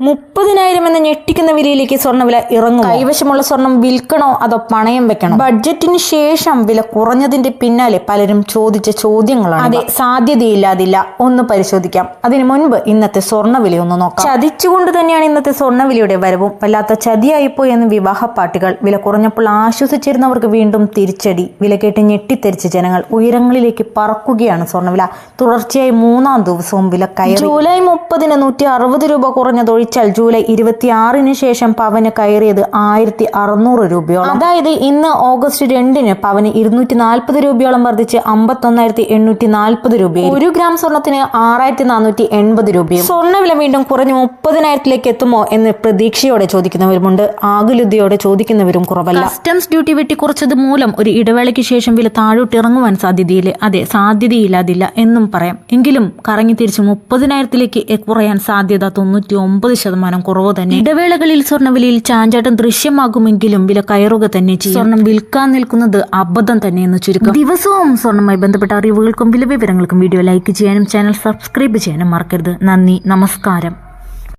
മുപ്പതിനായിരം എന്ന ഞെട്ടിക്കുന്ന വിലയിലേക്ക് സ്വർണവില ഇറങ്ങും കൈവശമുള്ള സ്വർണം വിൽക്കണോ അതോ പണയം വെക്കണോ? ബഡ്ജറ്റിന് ശേഷം വില കുറഞ്ഞതിന്റെ പിന്നാലെ പലരും ചോദിച്ച ചോദ്യങ്ങളാണ് അതെ സാധ്യതയില്ലാതില്ല. ഒന്ന് പരിശോധിക്കാം. അതിനു മുൻപ് ഇന്നത്തെ സ്വർണവില ഒന്ന് നോക്കാം. ചതിച്ചുകൊണ്ട് തന്നെയാണ് ഇന്നത്തെ സ്വർണവിലയുടെ വരവും. വല്ലാത്ത ചതിയായിപ്പോയി എന്ന് വിവാഹ പാർട്ടികൾ വില കുറഞ്ഞപ്പോൾ ആശ്വസിച്ചിരുന്നവർക്ക് വീണ്ടും തിരിച്ചടി. വില കേട്ട് ഞെട്ടിത്തെരിച്ച ജനങ്ങൾ ഉയരങ്ങളിലേക്ക് പറക്കുകയാണ് സ്വർണവില. തുടർച്ചയായി മൂന്നാം ദിവസവും വില കയറി. ജൂലൈ മുപ്പതിന് നൂറ്റി അറുപത് രൂപ കുറഞ്ഞതൊഴിച്ചാൽ ജൂലൈ ഇരുപത്തിയാറിന് ശേഷം പവന് കയറിയത് ആയിരത്തി അറുന്നൂറ് രൂപയോളം. അതായത് ഇന്ന് ഓഗസ്റ്റ് രണ്ടിന് പവന് ഇരുന്നൂറ്റി നാൽപ്പത് രൂപയോളം വർദ്ധിച്ച് അമ്പത്തൊന്നായിരത്തി എണ്ണൂറ്റി നാൽപ്പത് രൂപയും. ഒരു ഗ്രാം സ്വർണത്തിന് ആറായിരത്തി നാനൂറ്റി എൺപത് രൂപയും. സ്വർണവില വീണ്ടും കുറഞ്ഞ് മുപ്പതിനായിരത്തിലേക്ക് എത്തുമോ എന്ന് പ്രതീക്ഷയോടെ ചോദിക്കുന്നവരുമുണ്ട്. ആകുലതയോടെ ചോദിക്കുന്നവരും കുറവല്ല. കസ്റ്റംസ് ഡ്യൂട്ടി വെട്ടിക്കുറച്ചത് മൂലം ഒരു ഇടവേളയ്ക്ക് ശേഷം വില താഴോട്ടിറങ്ങുവാൻ സാധ്യതയില്ല അതെ സാധ്യതയില്ലാതില്ല എന്നും പറയാം. എങ്കിലും കറങ്ങി തിരിച്ച് മുപ്പതിനായിരത്തിലേക്ക് കുറയാൻ സാധ്യത തൊണ്ണൂറ്റി ഒമ്പത് ശതമാനം കുറവ് തന്നെ. ഇടവേളകളിൽ സ്വർണവിലയിൽ ചാഞ്ചാട്ടം ദൃശ്യമാകുമെങ്കിലും വില കയറുക തന്നെ ചെയ്യും. സ്വർണം വിൽക്കാൻ നിൽക്കുന്നത് അബദ്ധം തന്നെയെന്ന് ചുരുക്കം. ദിവസവും സ്വർണമായി ബന്ധപ്പെട്ട അറിവുകൾക്കും വില വിവരങ്ങൾക്കും വീഡിയോ ലൈക്ക് ചെയ്യാനും ചാനൽ സബ്സ്ക്രൈബ് ചെയ്യാനും മറക്കരുത്. നന്ദി. നമസ്കാരം.